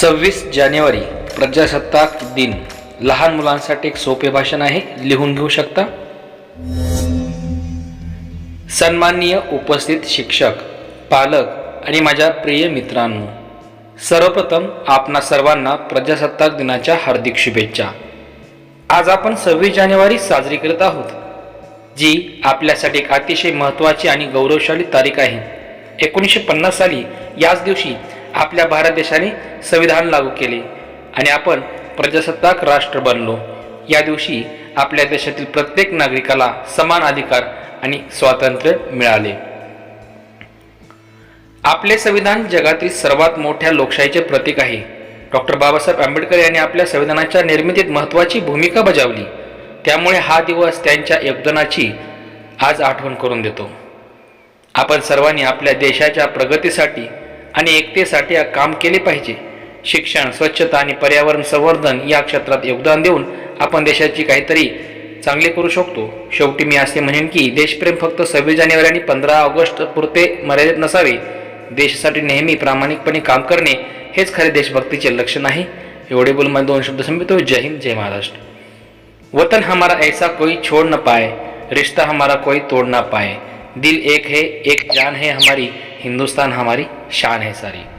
सव्वीस जानेवारी प्रजासत्ताक दिन. लहान मुलांसाठी एक सोपे भाषण आहे. लिहून घेऊ शकता? सन्माननीय उपस्थित शिक्षक पालक आणि माझ्या प्रिय मित्रांनो सर्वप्रथम आपणा सर्वांना प्रजासत्ताक दिनाच्या हार्दिक शुभेच्छा. आज आपण सव्वीस जानेवारी साजरी करत आहोत जी आपल्यासाठी एक अतिशय महत्त्वाची आणि गौरवशाली तारीख आहे. एकोणीसशे पन्नास साली याच दिवशी आपल्या भारत देशाने संविधान लागू केले आणि आपण प्रजासत्ताक राष्ट्र बनलो. या दिवशी आपल्या देशातील प्रत्येक नागरिकाला समान अधिकार आणि स्वातंत्र्य मिळाले. आपले संविधान जगातील सर्वात मोठ्या लोकशाहीचे प्रतीक आहे. डॉक्टर बाबासाहेब आंबेडकर यांनी आपल्या संविधानाच्या निर्मितीत महत्त्वाची भूमिका बजावली. त्यामुळे हा दिवस त्यांच्या योगदानाची आज आठवण करून देतो. आपण सर्वांनी आपल्या देशाच्या प्रगतीसाठी आणि एकतेसाठी काम केले पाहिजे. शिक्षण स्वच्छता आणि पर्यावरण संवर्धन या क्षेत्रात योगदान देऊन आपण देशाची काहीतरी चांगले करू शकतो. शेवटी मी असे म्हणेन की देशप्रेम फक्त सव्वीस जानेवारी आणि पंधरा ऑगस्ट पुरते मर्यादित नसावे. देशासाठी नेहमी प्रामाणिकपणे काम करणे हेच खरे देशभक्तीचे लक्षण आहे. एवढे बोल मला दोन शब्द संपितो जय हिंद जय महाराष्ट्र. वतन हमारा ऐसा कोई छोड़ न पाए रिश्ता हमारा कोई तोड़ ना पाए. दिल एक है एक जान है हमारी. हिंदुस्तान हमारी शान है सारी।